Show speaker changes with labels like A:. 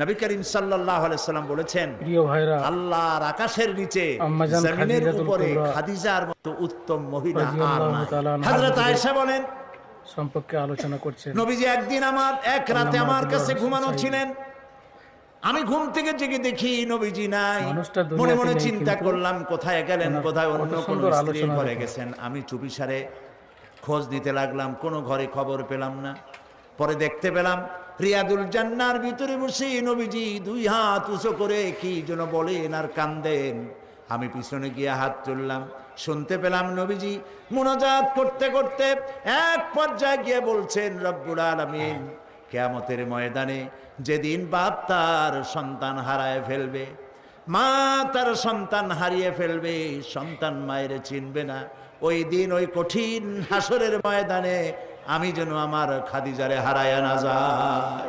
A: নবী করিম সাল্লাহ সাল্লাম বলেছেন
B: প্রিয় ভাইরা
A: আল্লাহর আকাশের নিচে জমিনের উপরে খাদিজার মতো উত্তম মহিলা আর নাই। হযরত আয়েশা বলেন
B: সম্পর্কে আলোচনা করছেন।
A: নবীজি একদিন আমার এক রাতে আমার কাছে ঘুমানো ছিলেন। আমি ঘুম থেকে জেগে দেখি নবীজি নাই। মনে মনে চিন্তা করলাম কোথায় গেলেন কোথায় অন্য কোন
B: সুন্দর
A: স্ত্রী
B: আলোচনা
A: ঘরে গেছেন। আমি চুপিসারে খোঁজ দিতে লাগলাম কোনো ঘরে খবর পেলাম না। পরে দেখতে পেলাম রিয়াদুল জান্নার ভিতরে বসে নবীজি দুই হাত উঁচু করে কি যেন বলেন আর কান্দেন। আমি পিছনে গিয়ে হাত তুললাম। শুনতে পেলাম নবীজি মোনাজাত করতে করতে এক পর্যায়ে গিয়ে বলছেন, রব্বুল আলামিন, কেয়ামতের ময়দানে যেদিন বাপ তার সন্তান হারায় ফেলবে, মা তার সন্তান হারিয়ে ফেলবে, সন্তান মায়ের চিনবে না, ওই দিন ওই কঠিন হাসরের ময়দানে আমি যেন আমার খাদিজারে হারায় না যাই।